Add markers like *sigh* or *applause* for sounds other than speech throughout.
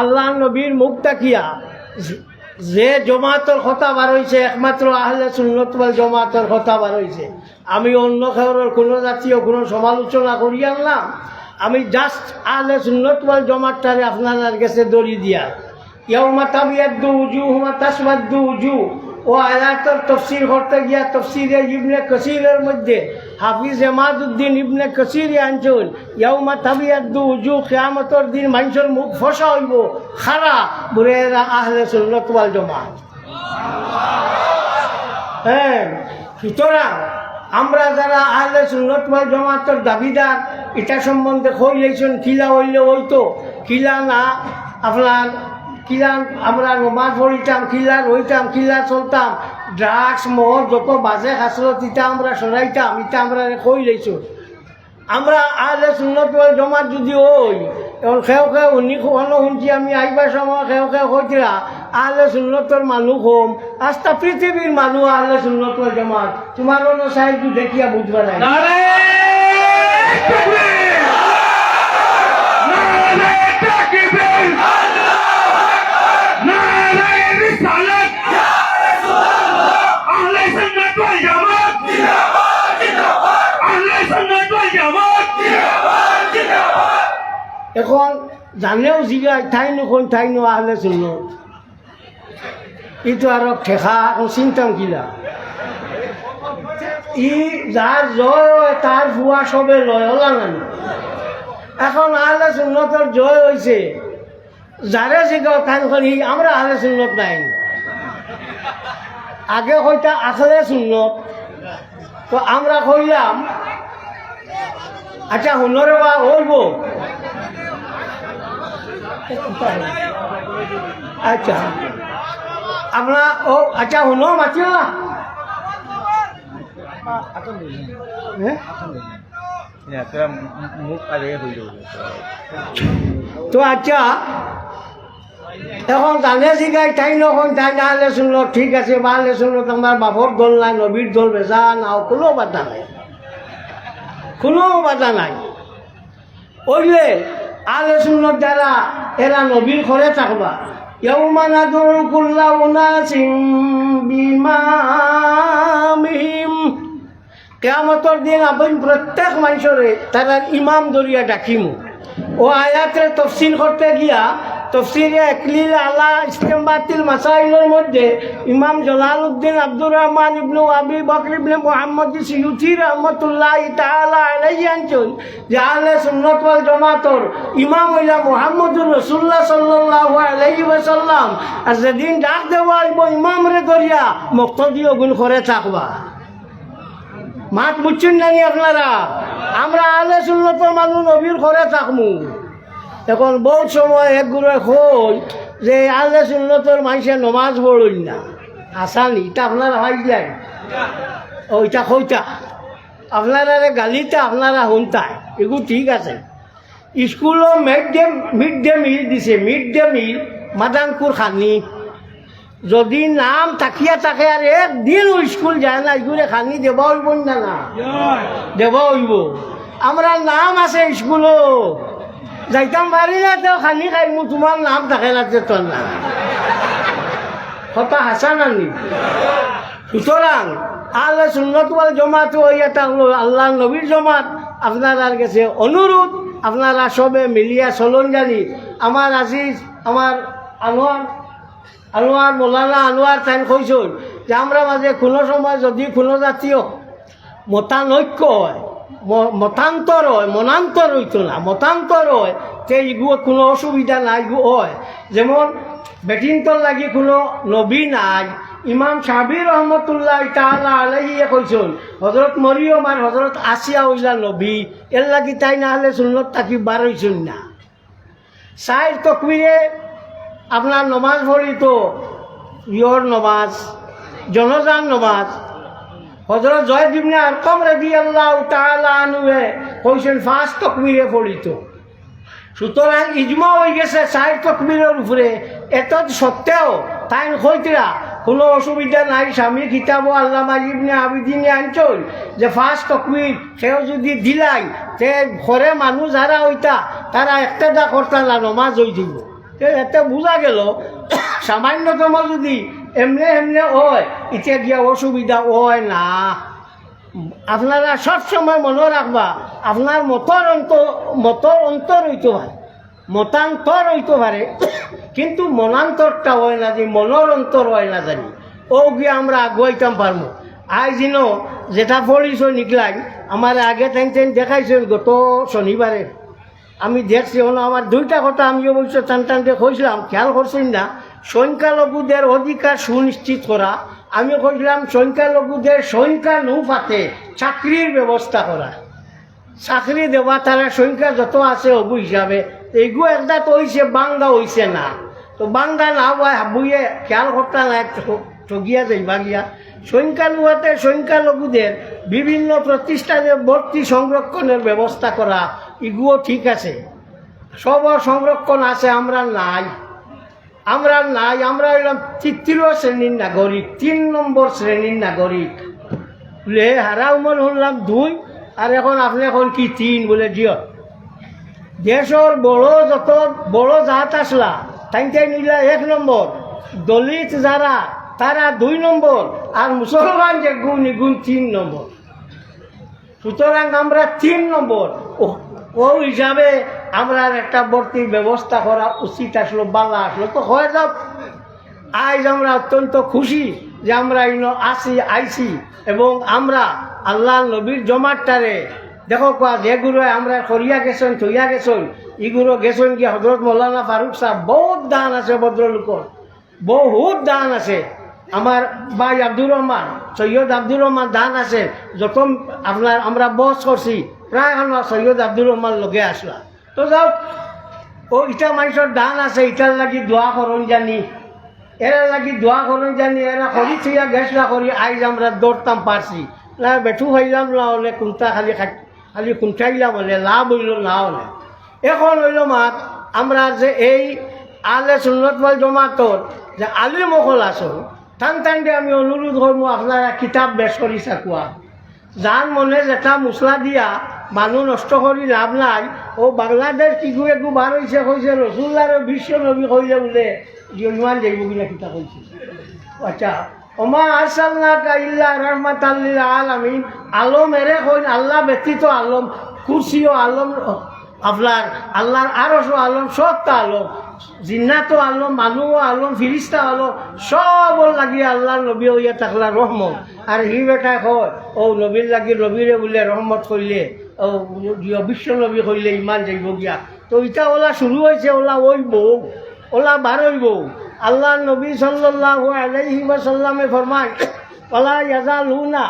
আল্লাহ নবীর মুখ তাকিয়া যে জমাতর কথা বার হয়েছে একমাত্র আহলে সুন্নতওয়াল জমাতর কথা বার হয়েছে আমি অন্য খেওয়ার কোনো জাতীয়, কোনো সমালোচনা করি আনলাম আমি জাস্ট আহলে সুন্নতওয়াল জমাতটারে আপনার কাছে দড়ি দিয়া। ইয়াউমা তাবিয়াদ্দু উজু হুমা তাসবাদ্দু উজু। ও আয়াতর তফসির করতে গিয়া তফসিরে ইবনে কসিরের মধ্যে হাফিজ এমাদুদ্দিন ইবনে কসিরে আঞ্চল ইয়াউমা তাবিয়াদ্দু উজু, কেয়ামতর দিন মানুষের মুখ ফসা হইব, খারা। এরা আহলে সুন্নত ওয়াল জমাত। হ্যাঁ সুতরাং আমরা যারা আহলে ওয়াল জমাতের দাবিদার, এটা সম্বন্ধে কই লেছেন কিলা হইলে হইতো। কিলা না আপনার কিলা আমরা নমাজ পড়িতাম কিলা রইতাম কিলা চলতাম। ড্রাগস মদ যত বাজে খাসলত ইটা আমরা সরাইতাম ইটা আমরা কই লেছো। আমরা আহলে সুন্নত জমাত যদি ওই এখন খেও খেও শুনি শুনো শুনছি আমি আইবার সময় খেও খেও কইতিরা আহলে সুন্নতর মানুহ হোম। আস্তা পৃথিবীর মানুহ আহলে সুন্নত জমাত। তোমার সাইডু দেখিয়া বুঝবা নাই নারে তাকবীর নারে তাকবীর নারে রিসালাত আহলে সুন্নাত ওয়াল জামাত আহলে সুন্নাত ওয়াল জামাত এখন জানেও জিগায় ঠাই নুখন, ঠাই নো আহলে সুন্নত ইটো আৰু ঠেকা চিন্তাম কিলা। ই যার জয় তার ভুয়া সবে লয়, হলা না এখন আহলে সুন্নতর জয় হয়েছে যারে জিগাও তাই হি আমরা আহলে সুন্নত নাই। আগে হইতা আখলে সুন্নত তো আমরা কইলাম আচ্ছা হুনরে বা হইব। আচ্ছা। আপনার ও আচ্ছা না হ্যাঁ? তো আচ্ছা এখন জানে শিখাই তাই নখন তাই না হলে শুনলো ঠিক আছে, বা হলে শুনলো তোমার বাপর দল নাই নবীর দল বেচা নাও, কোনো বাধা নাই। কোনো বাধা নাই। ওইলে আলে সুন্নত দ্বারা এরা নবীর ঘরে থাকবা। কেমতর দিন আপনি প্রত্যেক মানুষরে তারা ইমাম দরিয়া ডাকিম। ও আয়াতের তফসিল করতে গিয়া তফসিরে একলিল আলা ইস্তেমবাতিল মাসাইলের মধ্যে ইমাম জলাল উদ্দিন আব্দুর রহমান ইবনু আবি বকর ইবনে মোহাম্মদ সিয়ুথি রহমতুল্লাহ তাআলা আলাইহি আনছেন যে আহলে সুন্নাত ওয়াল জামাতর ইমাম হইলা মুহাম্মদুর রাসূলুল্লাহ সাল্লাল্লাহু আলাইহি ওয়াসাল্লাম, আর যেদিন ডাক দেওয়া হইব ইমাম রে দরিয়া মুক্তদি গুণ করে থাকবা। মাত বুঝছেন নানি আপনারা? আমরা আলে সুন্নত মানুষ নবীর ঘরে থাকমু। এখন বহুত সময় এক গুড়ে কই যে আলে সুন্নতর মানুষে নমাজ পড়ল না। আসানি এটা আপনারা ভাইলাই ওইটা কইতা আপনারা গালিতে আপনারা শুনতায় এগুলো ঠিক আছে। স্কুলও mid day mid day meal দিছে। মিড ডে মিল মাদানপুর খানি। যদি নাম তাকিয়া থাকে আর একদিন স্কুল যায় না স্কুলে খানি দেব হইব না না? দেব হইব। আমরা নাম আছে স্কুলও যাইতাম পারি না, তেও খানি খাইমু তোমার নাম থাকে যে তোর না কথা হাসা নানি সুতরাং আল্লাহ সুন্নত ওয়াল জমাত এটা হলো আল্লাহ নবীর জমাত আপনার কাছে অনুরোধ আপনারা সবে মিলিয়া চলন জানি আমার আজিজ আমার আনোয়ার আনোয়ার মৌলানা আনোয়ার তাই কৈছিল যে, আমরা মাঝে কোনো সময় যদি কোনো জাতীয় মতানৈক্য হয় মতান্তর হয় মনান্তর হইতো না। মতান্তর হয়, তে ইগুলো কোনো অসুবিধা নাই হয়। যেমন বেটিংটন লাগি কোনো নবী নাই। ইমাম সাবির রহমতুল্লাহ তাহলা আলহিয়ে কৈছিল হজরত মরিয়ম আর হজরত আসিয়া হইলা নবী এর লাগি তাই না হলে সুন্নত তাকি বার না। সাইর তকবিরে আপনার নমাজ পড়িত ইয়র নমাজ, জনজান নমাজ হজরত জয় দিবনে আর কম রেডি আল্লাহ তাহলা আনুয়ে কইছেন ফার্স্ট তকবিরে পড়িত সুতরাং ইজমা হয়ে গেছে চার তকবিরের উপরে। এত সত্ত্বেও তাই কইতরা কোনো অসুবিধা নাই, স্বামী কিতাব আল্লাহ মাজিবনে আবিদিনে আনছল যে ফার্স্ট তকবির সেও যদি দিলাই, তে ঘরে মানুষ যারা হইতা, তারা একটা দা করতা নমাজ হই দিব। এতে বোঝা গেল, *coughs* সামান্যতম যদি এমনে এমনে হয় এতিয়া গিয়া অসুবিধা হয় না। আপনারা সবসময় মনে রাখবা, আপনার মতর অন্তর মতর অন্তর হইতে পারে, মতান্তর হইতে পারে, কিন্তু মনান্তরটা হয় না যে মনের অন্তর হয় না জানি। ও গিয়ে আমরা আগুয়াইতাম পারব আজ দিন যেটা পড়িছ নিকলাই, আমার আগে টাইম টাইম দেখাইছে গত শনিবারে। আমি দেখছি হলো আমার দুইটা কথা আমি অবশ্য টান টানতে কইছিলাম, খেয়াল করছেন না। সংখ্যালঘুদের অধিকার সুনিশ্চিত করা। আমি কইছিলাম সংখ্যালঘুদের সংখ্যানুপাতে চাকরির ব্যবস্থা করা। চাকরি দেওয়া, তারা সংখ্যা যত আছে অবু হিসাবে। এইগু একটা তো হইছে বাঙ্গা হইছে না। তো বাঙ্গা না হয় বুয়ে খেয়াল করতে না ঠগিয়া যাইবা গিয়া। সংখ্যালঘুতে সংখ্যালঘুদের বিভিন্ন প্রতিষ্ঠানে ভর্তি সংরক্ষণের ব্যবস্থা করা এগুলো ঠিক আছে। সবার সংরক্ষণ আছে, আমরা নাই। আমরা নাই, আমরা হইলাম তৃতীয় শ্রেণির নাগরিক, তিন নম্বর শ্রেণির নাগরিক। বলে হারা উমন হলাম দুই, আর এখন আপনি এখন কি তিন বলে দিও দেশের বড় যত, বড় জাত আসলা, তাই তাই নিলা এক নম্বর দলিত যারা তারা দুই নম্বর আর মুসলমান যে গুণ গুণ তিন নম্বর সুতরাং আমরা তিন নম্বর ও- ও হিসাবে আমরা একটা ভর্তির ব্যবস্থা করা উচিত আসলো, বাংলা আসলো। তো হয়ে যাও আজ আমরা অত্যন্ত খুশি যে আমরা ইনো আসি আইছি এবং আমরা আল্লাহ নবীর জমাটারে দেখো কোয়া যেগুলো আমরা করিয়া গেছেন, থইয়া গেছেন। ইগুলো গেছেন কি হজরত মৌলানা ফারুক সাহেব, বহুত দান আছে ভদ্রলোকর বহুত দান আছে। আমার ভাই আব্দুর রহমান, সৈয়দ আব্দুর রহমান দান আছে। যত আপনার, আমরা বস করছি। প্রায় আমার সৈয়দ আব্দুর রহমান লগে আসলা তো যাও ও ইটা মানুষের দান আছে ইটার লাগি দোয়া করন জানি। এরা লাগি দোয়া করন জানি এরা করি থইয়া গেছলা করি আইজ আমরা দৌড়তাম পারছি না বেঠু হইলাম না হলে কুন্তা খালি খালি কুন্ঠাইলাম হলে লাভ হইল না হলে। এখন হইল মাত আমরা যে এই আলে সুন্নতমাল জমাতর যে আলি মকল আছো, টান টান দিয়ে আমি অনুরোধ করব আপনারা কিতাপ বেশ করি চাকুয়া যার মনে যেটা মশলা দিয়া মানুহ নষ্ট কৰি লাভ নাই। ও বাংলাদেশ কিগু একু বার হৈছে, কৈছে ৰসুল্লাৰ বিশ্ব নবী কৈছে বোলে ইমান যাইব কিনা কিতা কৈছে। আচ্ছা অমা আসাল্লা কাইল্লা রহমাত আলমিন, আলম এরে কইন, আল্লাহ ব্যতীত আলম কুরসিও আলম আপনার আল্লাহর আরশো আলম সবটা আলম, জিন্নাতো আলম মানুহও আলম ফিরিস্তা আলম, সব লাগি আল্লাহ নবী হইয়া থাকলা রহমত আর হি বেটা কয় ও নবীর লাগি নবীরে বোলে রহমত করলে ও ইয় বিশ্ব নবী কইলে ইমান যাইব গিয়া। তো ইটা ওলা শুরু হয়েছে ওলা বউ, ওলা বার হইব আল্লাহ নবী সাল্লাল্লাহু আলাইহি ওয়াসাল্লামে ফরমান ওলা ইয়াজালুনা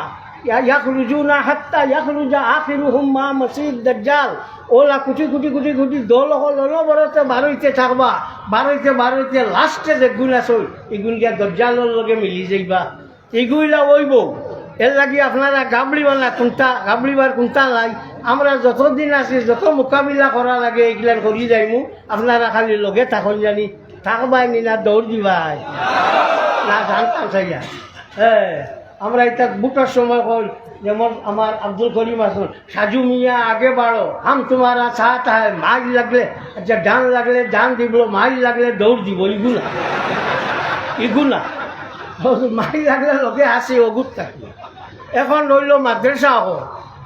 ইয়াখরুজুনা হাত্তা ইয়াখরুজা আখিরুহুম মা মসিদ দজ্জাল। ওলা কুটি কুটি কুটি কুটি দল হল বড়তে বারইতে থাকবা বারইতে বারইতে লাস্টে যে গুণ আসল এগুন গিয়া দজ্জালর লগে মিলি যাইবা। এগুলা ওইব এর লাগি আপনারা গাবড়িবা না কোনটা গাবড়িবার কোনটা নাই আমরা যতদিন আছি, যত মোকাবিলা করা লাগে এইগুলার করি যাইমু। আপনারা খালি লগে থাকুন জানি। থাকবাই নি না দৌড় দিবাই। না জানতাম সাইয়া হ্যাঁ আমরা এটা বুটার সময় কই যেমন আমার আব্দুল করিম আসুন সাজু মিয়া, আগে বাড়ো হাম তোমারা সাথ হয় মাছ লাগলে আচ্ছা ডান লাগলে ডান দিব মাছ লাগলে দৌড় দিব ইগুলা ইগুলা মাছ লাগলে লগে আসে অগুত থাকি। এখন রইল মাদ্রাসা অকল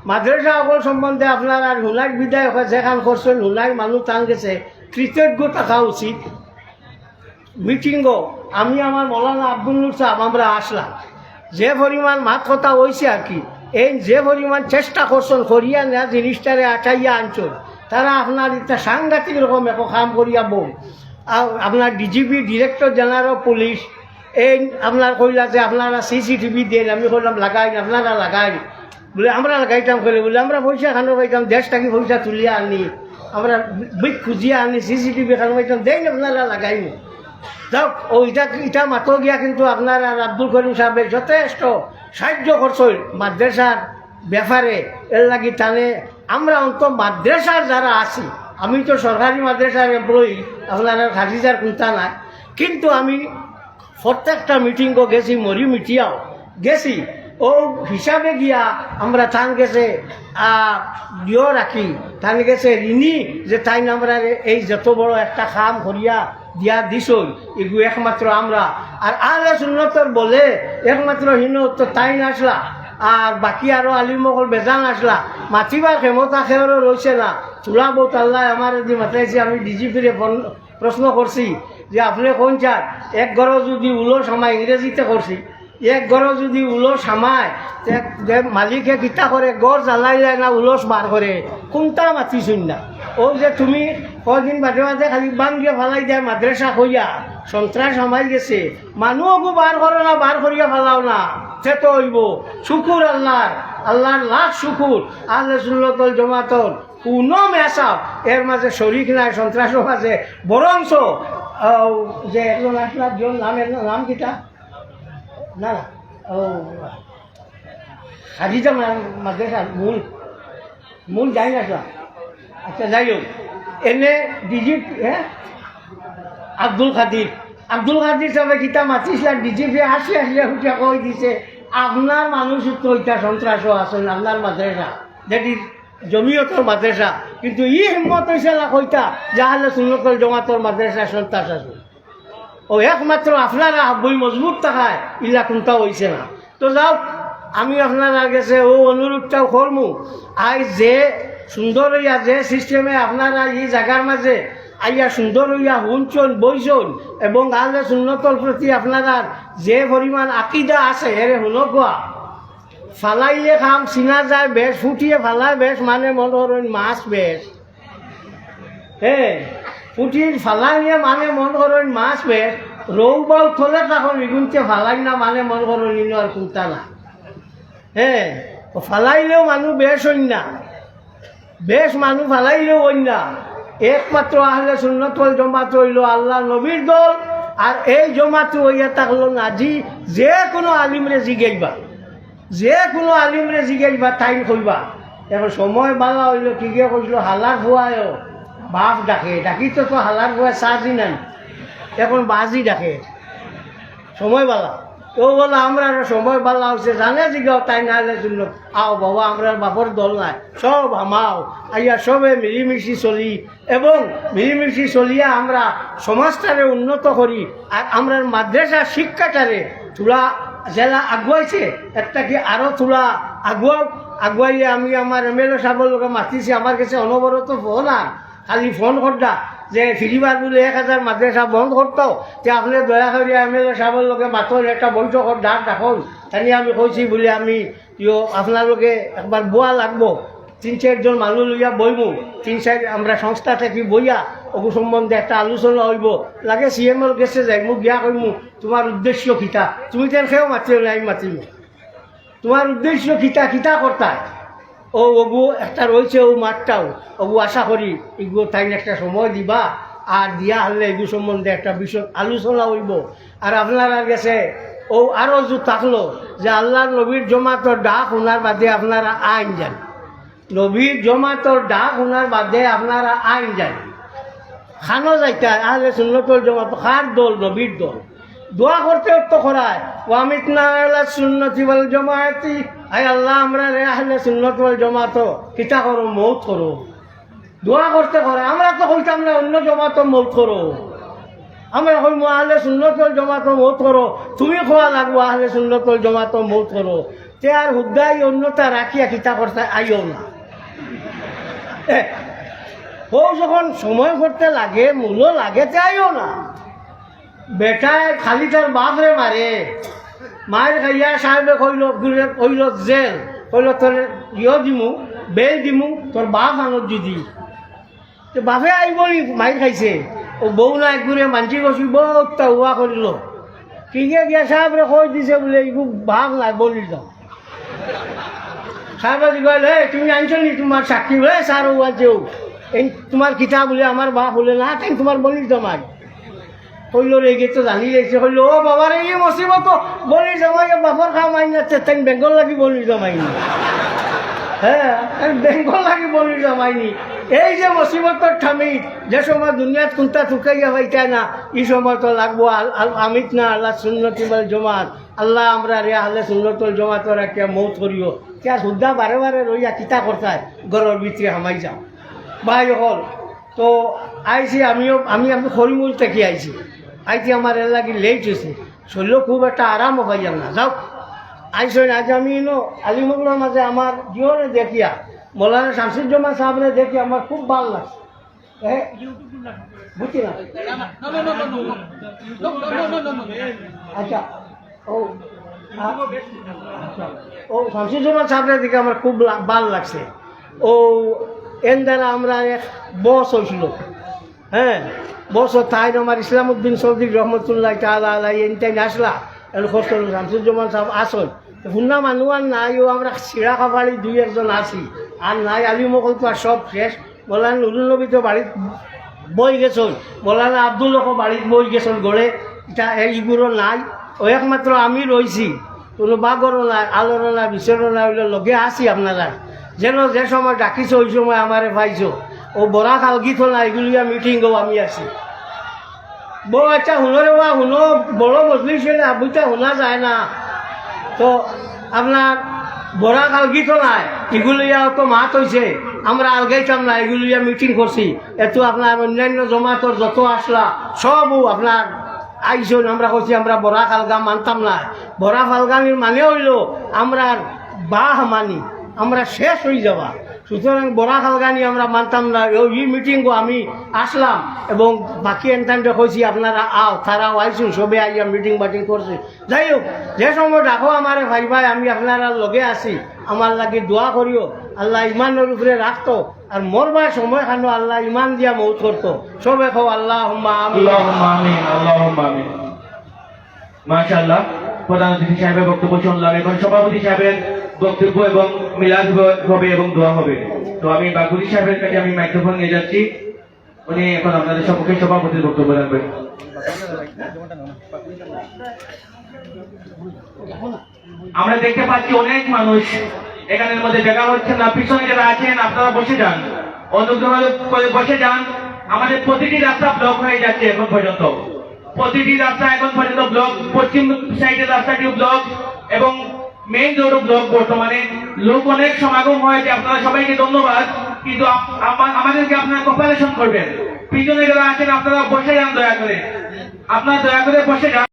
মাদ্রাসা অকল সম্বন্ধে আপনার আর হুনাই বিদায় হয় যেখান করছেন হুনাই মানুষ টান গেছে। কৃতজ্ঞ থাকা উচিত। মিটিংও আমি আমার মৌলানা আব্দুল নুর সাহেব, আমরা আসলাম। যে পরিমাণ মাত কথা হয়েছে আর কি, এই যে পরিমাণ চেষ্টা করছেন, করিয়া নেয়া জিনিসটারে আটাইয়া আনছন, তারা আপনার এটা সাংঘাতিক রকম এক কাম করিয়া আর আপনার ডিজিপি, ডিরেক্টর জেনারেল, পুলিশ, এই আপনার কইলা যে আপনারা সিসিটিভি দেন, আমি কইলাম লাগাই আপনারা লাগাই বলে, আমরা লাগাইতাম কইলে বলে, আমরা পয়সা খানো পাইতাম দেশ থাকি পয়সা তুলিয়া আনি, আমরা বিক খুঁজিয়া আনি, সিসিটিভি খানো পাইতাম দেন আপনারা লাগাইনি যাক ও ইটা ইটা মাতো গিয়া কিন্তু আপনার আর আব্দুল করিম সাহেবে যথেষ্ট সাহায্য করছেন মাদ্রাসার ব্যাপারে, এর লাগি টানে, আমরা অন্ত মাদ্রাসার যারা আছি, আমি তো সরকারি মাদ্রাসার এমপ্লয়ি আপনার হাজিজার কোনটা নাই, কিন্তু আমি প্রত্যেকটা মিটিংও গেছি মরি মিটিয়াও গেছি ও হিসাবে গিয়া আমরা থান গেছে দিও রাখি। থান গেছে ঋণী, যে তাই আমরা এই যত বড় একটা খাম করিয়া দিয়া দিছই এগু একমাত্র আমরা। আর আলে সুন্নতর বলে, একমাত্র হিন তো তাই আসলা, আর বাকি আরও আলিমকল বেজান আসলা। মাতিবার ক্ষমতা খেয়েরও রয়েছে না। চুলা বউ আল্লাহ আমার যদি মাতাইছে, আমি ডিজিপিরে প্রশ্ন করছি যে আপনি কোন চার এক ঘর যদি উলো সামায় ইংরেজিতে করছি এক ঘর যদি উলস সামায় তে যে মালিকে কিতা করে গড় জ্বালাই যায় না উলস বার করে কোনটা মাতিছুন না ও যে তুমি কদিন বাদে বাদে খালি বান গিয়ে ফালাই যায় মাদ্রাসা হইয়া সন্ত্রাস সামাই গেছে, মানুহকো বার করো না বার করিয়া ফালাও না সে তো হইব। শুকুর আল্লাহর আল্লাহর লাখ শুকুর আল্লাহ সুল্লতল জমাতল কোনো মেসাব এর মাঝে শরিক নাই সন্ত্রাসের মাঝে বরঞ্চ যে একজন আসলাম জন নামের নাম কিটা না না ও মাদ্রাসা, মূল। মূল যাই আচ্ছা যাই এনে ডিজিট হ্যাঁ আব্দুল খাদির। আব্দুল খাদির সাহেব কিতা মাতিছিলেন ডিজিপি আসি আসলে উঠে কই দিছে। আপনার মানুষ তো ওইটা সন্ত্রাসও আছেন আপনার মাদ্রাসা। দ্যাট ইজ জমিয়তর মাদ্রাসা। কিন্তু ই হিম্মত হয়েছে কইতা যাহলে সুন্নতল জমাতর মাদ্রাসা সন্ত্রাস আছে। ও একমাত্র আপনারা বই মজবুত থাকায় ইলা কোনটা হয়েছে না। তো যাও, আমি আপনারা গেছে ও অনুরোধটাও করমু। আই যে সুন্দর হইয়া যে সিস্টেমে আপনারা এই জায়গার মাঝে আইয়া সুন্দর হইয়া শুনছন, বইছন, এবং আলে সুন্নতর প্রতি আপনারা যে পরিমাণ আকিদা আছে, এরে শুনকুয়া ফালাইলে খাম চিনা যায় বেশ, ফুটিয়ে ফালায় বেশ মানে মনোর মাছ বেশ। হে পুটির ফালাই নিয়ে মানে মন করেন মাছ বেশ রৌ বাউ থলে তখন ইগুনতে ফালাই না মানে মন করেন ইনো আর কুন্তা না। হ্যাঁ ফালাইলেও মানুষ বেশ হইন না। বেশ মানুষ ফালাইলেও হইন না। একমাত্র আহলে সুন্নতল জমাত হইল আল্লাহ নবীর দল, আর এই জমাত হইয়া থাকল নাজি যে কোনো আলিমরে জিগাইবা। যে কোনো আলিমরে জিগাইবা টাইম কইবা। এখন সময় বালা হইল, কি গিয়ে কইছিল হালার ভুয়ায়ও বাপ ডাকে ডাকি তো তো হালার ভুয়া চার্জই নাই। এখন বাজি ডাকে সময় বালা ও বলে, আমরা সময় বালা হচ্ছে জানে জিগাও তাই না জন্য আও বাবা আমরা বাপর দল নাই। সব আমাও আইয়া সবে মিলিমিশি চলি। এবং মিলিমিশি চলিয়া আমরা সমাজটারে উন্নত করি আর আমরা মাদ্রাসা শিক্ষাটারে তুলা জেলা আগুয়াইছে একটা কি আরও তুলা আগুয়া আগুয়াইলে আমি আমার এম এল এ সাহেবের লোকে মাতিছি। আমার কাছে অনবরত ফোন আর খালি ফোন করতা যে ফিরিবার বলে এক হাজার মাদ্রাসা বন্ধ করতো তে আপনি দয়া করে এম এল এ সাহেবের লোকে মাতন একটা বৈঠকর ডাক রাখুন তাই আমি কইছি বলে আমি, ইয়ো, আপনালোকে একবার বোয়া লাগবো। তিন চারজন মানুষ লইয়া বইমু তিন চার আমরা সংস্থা থেকে বইয়া অগু সম্বন্ধে একটা আলোচনা হইব। লাগে সি এম এর গেছে যাই, মোক গিয়া কইমু তোমার উদ্দেশ্য কিতা। তুমি তেন খেয়েও মাতিও না আমি মাতিমু। তোমার উদ্দেশ্য কিতা কিতা কর্তায় ও ওগু একটা রয়েছে ও মাঠটাও। ওগু আশা করি এগুলো তাই একটা সময় দিবা। আর দিয়া হলে এগু সম্বন্ধে একটা বিষয় আলোচনা হইব। আর আপনারা গেছে, ও আরও যে থাকল, যে আল্লাহ নবীর জমাতর ডাক শোনার বাদে আপনারা আইন যান। নবীর জমাতর ডাক শোনার বাদে আপনারা আইন যান। খানো যাইতে আহলে সুন্নতল জমাত খার দল? নবীর দল। দোয়া করতে তো করায় ওয়ামিত না সুন্নতি বল জমায়াতি। আই আল্লাহ, আমরা রে আহলে সুন্নত বল জমাত কিতা করো, মৌত করো। দোয়া করতে করে আমরা তো কইতাম না, অন্য জমাত মৌত করো। আমরা কইম, আহলে সুন্নতল জমাত মৌত করো। তুমি খোয়া লাগবো, আহলে সুন্নতল জমাত মৌত করো। তে আর হুদ্দাই অন্যতা রাখিয়া কিতা করতে আইও না। ও যখন সময় করতে লাগে মূল্য লাগে, তে আইও না। বেটায় খালি তার বাপরে মারে। মায়ের খাইয়া সাহেবে কইল কইল জেল কইল তোর ইয় দিমু, বেল দিমু, তোর বাপ আনত যদি তো বাপে আইব নি, মাইর খাইছে। ও বউ না একগুরে মানসি গছি বহুত উয়া করিল কিনে গিয়া সাহেবরে কই দিছে বলে ইগু বাপ নাই বলি যাও সাহেবে কইল হে তুমি আনছো নি তোমার চাকরি হে স্যার ও আছে এই তোমার কিতাব বলে আমার বাপ বলে, না তাই তোমার বলি জমাই কইল রে গে তো জানি লেগেছে কইল ও বাবার এই মুসিবত, বলি জমাই, বাপর খাওয়া মাই না তাই বেঙ্গল লাগি বলি জমাই না হ্যাঁ বেঙ্গল লাগি বলি জমাইনি। এই যে মুসিবতর ঠামি, যে সময় দুনিয়াত কোনটা থুকাইয়া পাইতাই না এই সময় তো লাগবো আমিত না, আল্লাহ সুন্নতি বল জমাত। আল্লাহ আমরা রে আল্লাহ সুন্নতল জমাত রাখিয়া মৌত করিও। কে সুদ্ধা বারে বারে রইয়া কিতা করতায় গরর ভিতরে হামাই যাও। ভাই হল, তো আইছি, আমিও আমি আমি হরিমূল থেকে আইছি। আইছি আমার লাগি লেট হয়েছে শরীর খুব একটা আরামও পাইলাম না। যাও। আইসেন আজ আমি নো আলিমগুলোর মাঝে আমার জীবনে দেখিয়া, মৌলানা শামসুজ্জামান সাহেবরে দেখি আমার খুব ভালো লাগছে। হ্যাঁ আচ্ছা ও আচ্ছা। সাহেবরে দেখে আমার খুব ভালো লাগছে। ও, এন দ্বারা আমরা এক বস হয়েছিল হ্যাঁ বস তাই আমার ইসলাম উদ্দিন সৌদি রহমতুল্লাহ তালা আলাই এনটাইন আসলা। এর খোঁজ শামসুজ্জামান সাহেব আসল শুনলাম মানুষ আর নাই, ও আমরা চিৰা খাবারি দুই একজন আছি। আর নাই, আলি মকল তো আর সব শেষ। বলান নুরুল নবী তো বাড়িত বই গেছল মৌলানা আব্দুল্লাহ বাড়িত বই গেছল গড়ে। এটা এইগুলো নাই, ও একমাত্র আমি রইছি। কোনো বাগরও নাই, আলোরও নাই, বিচারও নাই লগে আছি আপনারা। যেন যে সময় ডাকিছো, ওই সময় আমারে পাইছো। ও বরা খালগিত না এগুলিয়া মিটিং আমি আছি। বউ আচ্ছা শুনো রে বা শুনো, বড় মজলিস হলে আবুটা শোনা যায় না। তো আপনার বড়া কালগিত নাই? এগুলিয়া তো মাত হয়েছে আমরা আলগাইতাম না এগুলিয়া মিটিং করছি এতো আপনার অন্যান্য জমাতর যত আসলা সবও আপনার আইসন আমরা করছি আমরা বড়া কালগা মানতাম না। বড়া ফালগানির মানে হইল আমরা বাহ মানি, আমরা শেষ হয়ে যাওয়া সুতরাং বড়া খালগানি আমরা মানতাম না। এই মিটিংও আমি আসলাম এবং বাকি এনটাইমটা কইছি, আপনারা আও, তারাও আইসুন, সবে আইয়া মিটিং বাটিং করছে। যাই হোক, যে সময় ডাকো আমারে, ভাই ভাই, আমি আপনারা লগে আছি, আমার লাগে দোয়া করিও, আল্লাহ ইমানের উপরে রাখতো, আর মরবার সময় খানো আল্লাহ ইমান দিয়া মৌত করতো। সবে খাও আল্লাহ মাশাআল্লাহ, প্রধান অতিথি সাহেবের বক্তব্য শুনলাম। এখন সভাপতি সাহেবের বক্তব্য এবং মিলাদ হবে এবং দোয়া হবে। তো আমি বাগুরি সাহেবের কাছে আমি মাইক্রোফোন নিয়ে যাচ্ছি। উনি এখন আপনাদের সম্মুখে সভাপতির বক্তব্য রাখবেন। আমরা দেখতে পাচ্ছি অনেক মানুষ এখানের মধ্যে জায়গা হচ্ছে না, পিছনে যারা আছেন আপনারা বসে যান। অনুগ্রহ করে বসে যান। আমাদের প্রতিটি রাস্তা ব্লক হয়ে যাচ্ছে এখন পর্যন্ত। প্রতিটি রাস্তা এখন পর্যন্ত ব্লক পশ্চিম সাইডের রাস্তাটিও ব্লক এবং মেইন রোডও ব্লক বর্তমানে লোক অনেক সমাগম হয়, যে আপনারা সবাইকে ধন্যবাদ। কিন্তু আমাদেরকে আপনারা কম্পারেশন করবেন। পিছনে যারা আছেন, আপনারা বসে যান দয়া করে। আপনারা দয়া করে বসে যান।